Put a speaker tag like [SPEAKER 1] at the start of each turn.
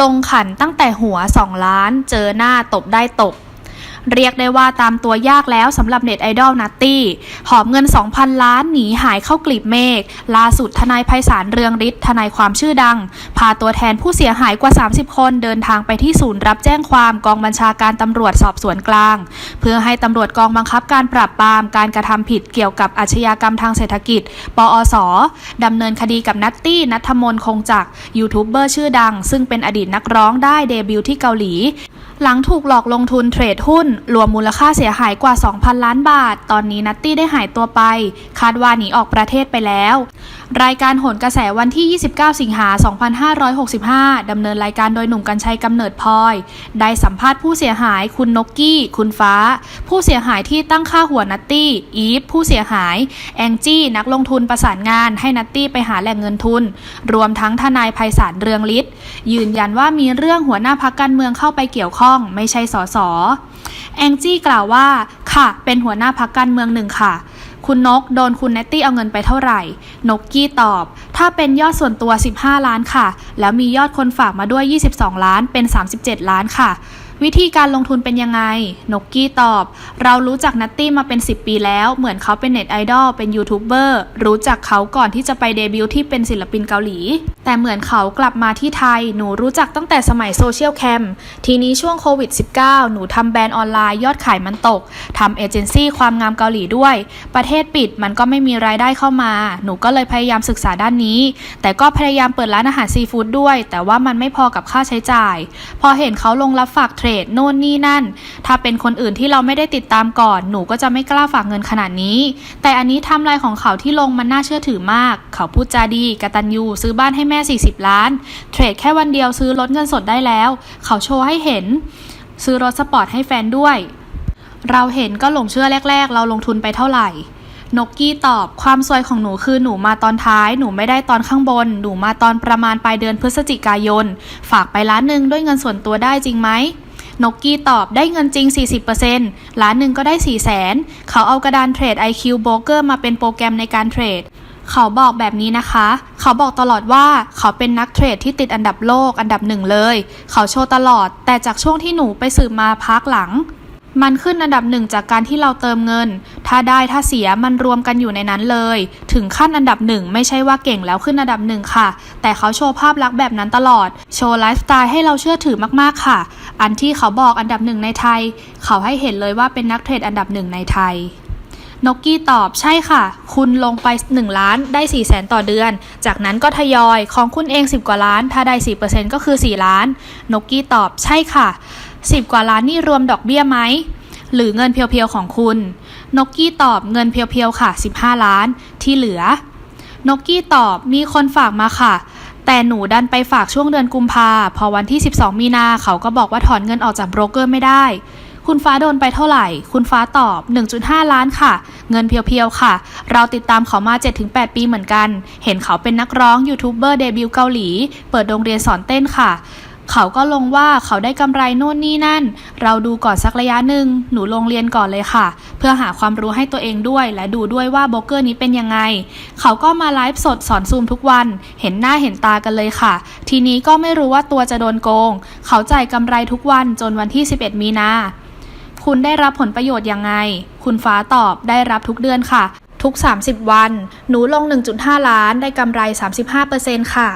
[SPEAKER 1] ลงขันตั้งแต่หัว 2 ล้าน เจอหน้าตบได้ตบ เรียกได้ว่าตามตัวยากแล้วสำหรับเน็ตไอดอลนัตตี้หอบเงิน 2,000 ล้านหนีหายเข้ากลีบเมฆล่าสุดทนายไพศาลเรืองฤทธิ์ทนายความชื่อดัง พาตัวแทนผู้เสียหายกว่า 30 คนเดินทางไปที่ศูนย์รับแจ้งความกองบัญชาการตำรวจสอบสวนกลาง เพื่อให้ตำรวจกองบังคับการปราบปรามการกระทำผิดเกี่ยวกับอาชญากรรมทางเศรษฐกิจ ปอสดำเนินคดีกับนัตตี้นัทมนคงจักรยูทูบเบอร์ชื่อดัง ซึ่งเป็นอดีตนักร้องได้เดบิวต์ที่เกาหลี หลังถูกหลอกลงทุนเทรดหุ้น รวมมูลค่าเสียหายกว่า 2,000 ล้านบาท ตอนนี้นัตตี้ได้หายตัวไป คาดว่าหนีออกประเทศไปแล้ว รายการโหนกระแสวันที่ 29 สิงหา 2565 ดำเนินรายการโดยหนุ่มกัญชัยกำเนิดพลอย ได้สัมภาษณ์ผู้เสียหายคุณนกกี้ คุณฟ้า ผู้เสียหายที่ตั้งค่าหัวนัตตี้ อีฟ ผู้เสียหาย แองจี้ นักลงทุนประสานงานให้นัตตี้ไปหาแหล่งเงินทุน รวมทั้งทนายไพศาลเรืองฤทธิ์ยืนยันว่ามีเรื่องหัวหน้าพักการเมืองเข้าไปเกี่ยวข้องไม่ใช่สสแองจี้กล่าวว่า ค่ะ เป็นหัวหน้าพักการเมืองหนึ่งค่ะ คุณนกโดนคุณเนตตี้เอาเงินไปเท่าไหร่ นกกี้ตอบ ถ้าเป็นยอดส่วนตัว 15 ล้านค่ะ แล้วมียอดคนฝากมาด้วย 22 ล้าน เป็น 37 ล้านค่ะ วิธีการลงทุนเป็นยังไง นกกี้ตอบ เรารู้จักนัตตี้มาเป็น 10 ปีแล้ว เหมือนเขาเป็นเน็ตไอดอล เป็นยูทูบเบอร์ รู้จักเขาก่อนที่จะไปเดบิวต์ที่เป็นศิลปินเกาหลี แต่เหมือนเขากลับมาที่ไทย หนูรู้จักตั้งแต่สมัยโซเชียลแคม ทีนี้ช่วงโควิด -19 หนูทำแบรนด์ออนไลน์ยอดขายมันตก ทำเอเจนซี่ความงามเกาหลีด้วย ประเทศปิดมันก็ไม่มีรายได้เข้ามา หนูก็เลยพยายามศึกษาด้านนี้ แต่ก็พยายามเปิดร้านอาหารซีฟู้ดด้วย แต่ว่ามันไม่พอกับค่าใช้จ่าย พอเห็นเขาลงรับฝากเทรดโน่นนี่นั่น ถ้าเป็นคนอื่นที่เราไม่ได้ติดตามก่อน หนูก็จะไม่กล้าฝากเงินขนาดนี้ แต่อันนี้ทำลายของเขาที่ลงมันน่าเชื่อถือมาก เขาพูดจาดีกระตัญญูซื้อบ้านให้แม่40 ล้าน เทรดแค่วันเดียวซื้อรถเงินสดได้แล้ว เขาโชว์ให้เห็น ซื้อรถสปอร์ตให้แฟนด้วย เราเห็นก็หลงเชื่อแรก ๆ เราลงทุนไปเท่าไหร่ นกกี้ตอบความซวยของหนูคือหนูมาตอนท้าย หนูไม่ได้ตอนข้างบน หนูมาตอนประมาณปลายเดือนพฤศจิกายน ฝากไปล้านหนึ่งด้วยเงินส่วนตัวได้จริงไหมนกกี้ตอบได้เงินจริง 40%ล้านหนึ่งก็ได้ 4 0 0แสน เขาเอากระดานเทรด IQ Broker มาเป็นโปรแกรมในการเทรด เขาบอกแบบนี้นะคะ เขาบอกตลอดว่าเขาเป็นนักเทรดที่ติดอันดับโลกอันดับหนึ่งเลย เขาโชว์ตลอด แต่จากช่วงที่หนูไปสืบมาพักหลัง มันขึ้นอันดับหนึ่งจากการที่เราเติมเงิน ถ้าได้ถ้าเสียมันรวมกันอยู่ในนั้นเลย ถึงขั้นอันดับหนึ่งไม่ใช่ว่าเก่งแล้วขึ้นอันดับหนึ่งค่ะ แต่เขาโชว์ภาพลักษณ์แบบนั้นตลอด โชว์ไลฟ์สไตล์ให้เราเชื่อถือมากๆค่ะ อันที่เขาบอกอันดับหนึ่งในไทย เขาให้เห็นเลยว่าเป็นนักเทรดอันดับหนึ่งในไทย นกกี้ตอบใช่ค่ะ คุณลงไป 1 ล้านได้ 4 0 0แสนต่อเดือน จากนั้นก็ทยอยของคุณเอง 10 กว่าล้าน ถ้าได้ 4%ก็คือ 4 ล้าน นกกี้ตอบใช่ค่ะ 10 กว่าล้านนี่รวมดอกเบี้ยไหม หรือเงินเพียวๆของคุณ นกกี้ตอบเงินเพียวๆค่ะ 15 ล้านที่เหลือ นกกี้ตอบมีคนฝากมาค่ะ แต่หนูดันไปฝากช่วงเดือนกุมภาพอวันที่ 12 มีนาเขาก็บอกว่าถอนเงินออกจากโบรกเกอร์ไม่ได้ คุณฟ้าโดนไปเท่าไหร่ คุณฟ้าตอบ 1.5 ล้านค่ะ เงินเพียวๆค่ะ เราติดตามเขามา 7-8 ปีเหมือนกัน เห็นเขาเป็นนักร้องยูทูบเบอร์เดบิวต์เกาหลี เปิดโรงเรียนสอนเต้นค่ะเขาก็ลงว่าเขาได้กำไรโน่นนี่นั่น เราดูก่อนสักระยะหนึ่ง หนูลงเรียนก่อนเลยค่ะ เพื่อหาความรู้ให้ตัวเองด้วย และดูด้วยว่าโบรกเกอร์นี้เป็นยังไง เขาก็มาไลฟ์สดสอนซูมทุกวัน เห็นหน้าเห็นตากันเลยค่ะ ทีนี้ก็ไม่รู้ว่าตัวจะโดนโกง เขาจ่ายกำไรทุกวันจนวันที่ 11 มีนา คุณได้รับผลประโยชน์ยังไง คุณฟ้าตอบได้รับทุกเดือนค่ะ ทุก 30 วัน หนูลง 1.5 ล้านได้กำไร 35%ค่ะ